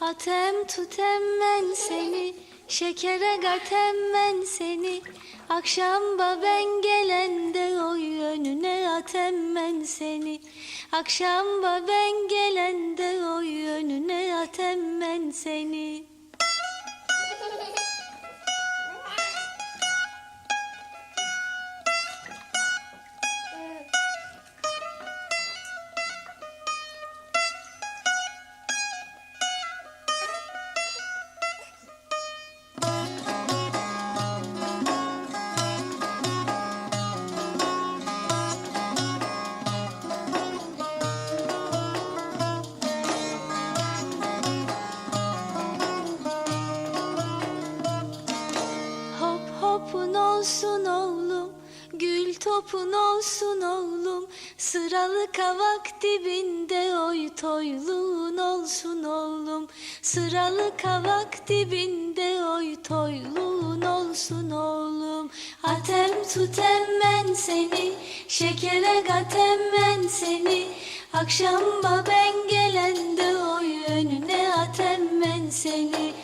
Atem tutem ben seni, şekere gatem ben seni. Akşam ben gelende oy önüne atem ben seni. Akşam ben gelende oy önüne atem ben seni. Topun olsun oğlum. Sıralı kavak dibinde oy toyluğun olsun oğlum. Sıralı kavak dibinde oy toyluğun olsun oğlum. Atem tutem ben seni, şekere gatem ben seni. Akşam ben gelende oy önüne atem ben seni.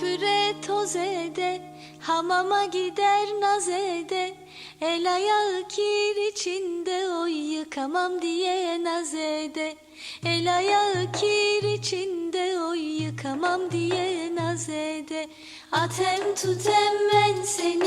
Süpüre toz ede, hamama gider naz ede. El ayağı kir içinde oy yıkamam diye naz ede. El ayağı kir içinde oy yıkamam diye naz ede. Atem tutem ben seni.